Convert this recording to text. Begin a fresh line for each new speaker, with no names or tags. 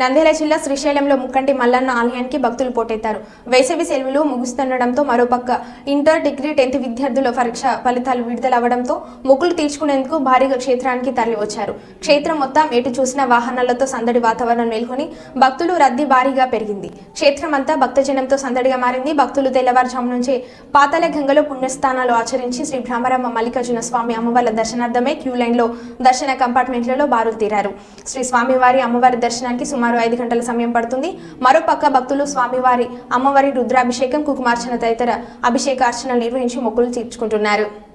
నంద్యాల జిల్లా శ్రీశైలంలో ముక్కంటి మల్లన్న ఆలయానికి భక్తులు పోటెత్తారు. వేసవి సెలవులు ముగుస్తుండటంతో మరోపక్క ఇంటర్ డిగ్రీ టెన్త్ విద్యార్థుల పరీక్ష ఫలితాలు విడుదలవ్వడంతో మొక్కులు తీర్చుకునేందుకు భారీగా క్షేత్రానికి తరలివచ్చారు. క్షేత్రం మొత్తం ఎటు చూసిన వాహనాలతో సందడి వాతావరణం నెలకొని భక్తులు రద్దీ భారీగా పెరిగింది. క్షేత్రం అంతా భక్తజనంతో సందడిగా మారింది. భక్తులు తెల్లవారుజాము నుంచే పాతాల గంగలో పుణ్యస్థానాలు ఆచరించి శ్రీ భ్రమరమ్మ మల్లికార్జున స్వామి అమ్మవార్ల దర్శనార్థమై క్యూ లైన్లో దర్శన కంపార్ట్మెంట్లలో బారులు తీరారు. శ్రీ స్వామివారి అమ్మవారి దర్శనానికి సుమారు ఐదు గంటల సమయం పడుతుంది. మరోపక్క భక్తులు స్వామివారి అమ్మవారి రుద్రాభిషేకం కుకుమార్చన తదితర అభిషేకార్చనలు నిర్వహించి మొక్కులు తీర్చుకుంటున్నారు.